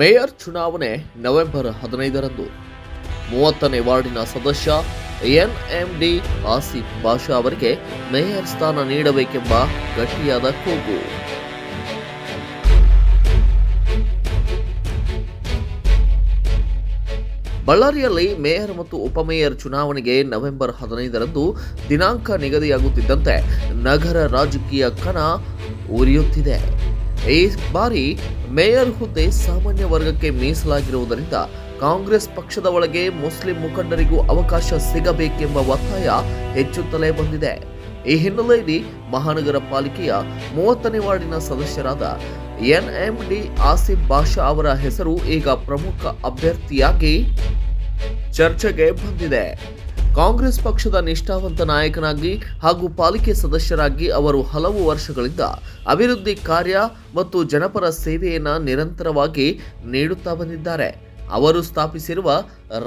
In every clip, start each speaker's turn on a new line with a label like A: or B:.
A: Mayor ಚುನಾವಣೆ November ಹದಿನೈದರಂದು. ಮೂವತ್ತನೇ ವಾರ್ಡಿನ ಸದಸ್ಯ ಎನ್ಎಂಡಿ ಆಸಿಫ್ ಬಾಷಾ ಅವರಿಗೆ ಮೇಯರ್ ಸ್ಥಾನ ನೀಡಬೇಕೆಂಬ ಗಟ್ಟಿಯಾದ ಕೂಗು. ಬಳ್ಳಾರಿಯಲ್ಲಿ ಮೇಯರ್ ಮತ್ತು ಉಪಮೇಯರ್ ಚುನಾವಣೆಗೆ ನವೆಂಬರ್ ಹದಿನೈದರಂದು ದಿನಾಂಕ ನಿಗದಿಯಾಗುತ್ತಿದ್ದಂತೆ ನಗರ ರಾಜಕೀಯ ಕಣ ಉರಿಯುತ್ತಿದೆ. ಈ ಬಾರಿ ಮೇಯರ್ ಹುದ್ದೆ ಸಾಮಾನ್ಯ ವರ್ಗಕ್ಕೆ ಮೀಸಲಾಗಿರುವುದರಿಂದ ಕಾಂಗ್ರೆಸ್ ಪಕ್ಷದ ಒಳಗೆ ಮುಸ್ಲಿಂ ಮುಖಂಡರಿಗೂ ಅವಕಾಶ ಸಿಗಬೇಕೆಂಬ ಒತ್ತಾಯ ಹೆಚ್ಚುತ್ತಲೇ ಬಂದಿದೆ. ಈ ಹಿನ್ನೆಲೆಯಲ್ಲಿ ಮಹಾನಗರ ಪಾಲಿಕೆಯ ಮೂವತ್ತನೇ ವಾರ್ಡಿನ ಸದಸ್ಯರಾದ ಎನ್ಎಂಡಿ ಆಸಿಫ್ ಬಾಷಾ ಅವರ ಹೆಸರು ಈಗ ಪ್ರಮುಖ ಅಭ್ಯರ್ಥಿಯಾಗಿ ಚರ್ಚೆಗೆ ಬಂದಿದೆ. ಕಾಂಗ್ರೆಸ್ ಪಕ್ಷದ ನಿಷ್ಠಾವಂತ ನಾಯಕನಾಗಿ ಹಾಗೂ ಪಾಲಿಕೆ ಸದಸ್ಯರಾಗಿ ಅವರು ಹಲವು ವರ್ಷಗಳಿಂದ ಅಭಿವೃದ್ಧಿ ಕಾರ್ಯ ಮತ್ತು ಜನಪರ ಸೇವೆಯನ್ನು ನಿರಂತರವಾಗಿ ನೀಡುತ್ತಾ ಬಂದಿದ್ದಾರೆ. ಅವರು ಸ್ಥಾಪಿಸಿರುವ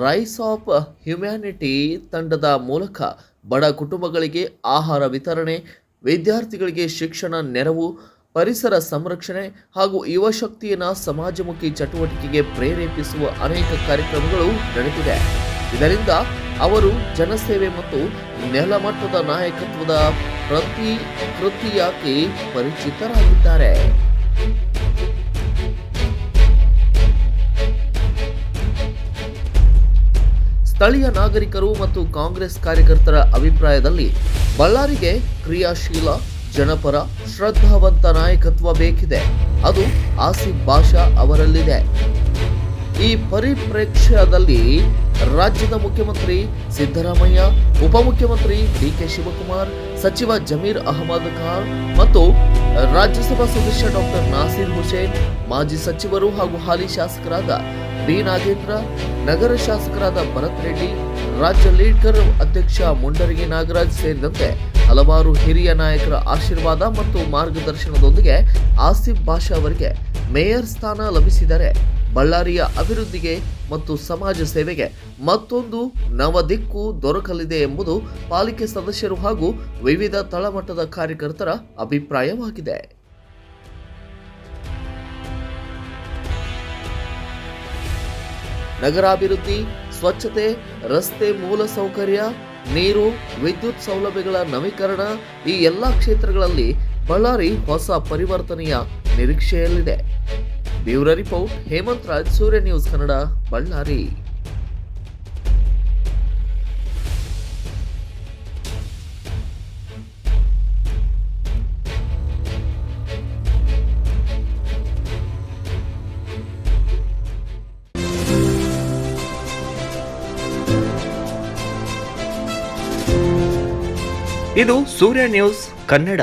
A: ರೈಸ್ ಆಫ್ ಹ್ಯುಮ್ಯಾನಿಟಿ ತಂಡದ ಮೂಲಕ ಬಡ ಕುಟುಂಬಗಳಿಗೆ ಆಹಾರ ವಿತರಣೆ, ವಿದ್ಯಾರ್ಥಿಗಳಿಗೆ ಶಿಕ್ಷಣ ನೆರವು, ಪರಿಸರ ಸಂರಕ್ಷಣೆ ಹಾಗೂ ಯುವ ಶಕ್ತಿಯನ್ನ ಸಮಾಜಮುಖಿ ಚಟುವಟಿಕೆಗೆ ಪ್ರೇರೇಪಿಸುವ ಅನೇಕ ಕಾರ್ಯಕ್ರಮಗಳು ನಡೆದಿದೆ. ಇದರಿಂದ ಅವರು ಜನಸೇವೆ ಮತ್ತು ನೆಲಮಟ್ಟದ ನಾಯಕತ್ವದ ಪ್ರತಿ ಕೃತಿಯಾಗಿ ಪರಿಚಿತರಾಗಿದ್ದಾರೆ. ಸ್ಥಳೀಯ ನಾಗರಿಕರು ಮತ್ತು ಕಾಂಗ್ರೆಸ್ ಕಾರ್ಯಕರ್ತರ ಅಭಿಪ್ರಾಯದಲ್ಲಿ ಬಳ್ಳಾರಿಗೆ ಕ್ರಿಯಾಶೀಲ, ಜನಪರ, ಶ್ರದ್ಧಾವಂತ ನಾಯಕತ್ವ ಬೇಕಿದೆ. ಅದು ಆಸಿಫ್ ಭಾಷಾ ಅವರಲ್ಲಿದೆ. ಈ ಪರಿಪ್ರೇಕ್ಷ್ಯದಲ್ಲಿ ರಾಜ್ಯದ ಮುಖ್ಯಮಂತ್ರಿ ಸಿದ್ದರಾಮಯ್ಯ, ಉಪಮುಖ್ಯಮಂತ್ರಿ ಡಿಕೆ ಶಿವಕುಮಾರ್, ಸಚಿವ ಜಮೀರ್ ಅಹಮದ್ ಖಾನ್ ಮತ್ತು ರಾಜ್ಯಸಭಾ ಸದಸ್ಯ ಡಾಕ್ಟರ್ ನಾಸೀರ್ ಹುಸೇನ್, ಮಾಜಿ ಸಚಿವರು ಹಾಗೂ ಹಾಲಿ ಶಾಸಕರಾದ ಡಿ. ನಾಗೇಂದ್ರ, ನಗರ ಶಾಸಕರಾದ ಭರತ್ ರೆಡ್ಡಿ, ರಾಜ್ಯ ಲೀಡ್ಕರ್ ಅಧ್ಯಕ್ಷ ಮುಂಡರಗಿ ನಾಗರಾಜ್ ಸೇರಿದಂತೆ ಹಲವಾರು ಹಿರಿಯ ನಾಯಕರ ಆಶೀರ್ವಾದ ಮತ್ತು ಮಾರ್ಗದರ್ಶನದೊಂದಿಗೆ ಆಸಿಫ್ ಬಾಷಾ ಅವರಿಗೆ ಮೇಯರ್ ಸ್ಥಾನ ಲಭಿಸಿದರೆ ಬಳ್ಳಾರಿಯ ಅಭಿವೃದ್ಧಿಗೆ ಮತ್ತು ಸಮಾಜ ಸೇವೆಗೆ ಮತ್ತೊಂದು ನವ ದಿಕ್ಕು ದೊರಕಲಿದೆ ಎಂಬುದು ಪಾಲಿಕೆ ಸದಸ್ಯರು ಹಾಗೂ ವಿವಿಧ ತಳಮಟ್ಟದ ಕಾರ್ಯಕರ್ತರ ಅಭಿಪ್ರಾಯವಾಗಿದೆ. ನಗರಾಭಿವೃದ್ಧಿ, ಸ್ವಚ್ಛತೆ, ರಸ್ತೆ ಮೂಲಸೌಕರ್ಯ ನೀರು, ವಿದ್ಯುತ್ ಸೌಲಭ್ಯಗಳ ನವೀಕರಣ ಈ ಎಲ್ಲ ಕ್ಷೇತ್ರಗಳಲ್ಲಿ ಬಳ್ಳಾರಿ ಹೊಸ ಪರಿವರ್ತನೆಯ ನಿರೀಕ್ಷೆಯಲ್ಲಿದೆ. Bureau report Hemanth Raj Surya news Kannada Ballari.
B: ಇದು ಸೂರ್ಯ ನ್ಯೂಸ್ ಕನ್ನಡ.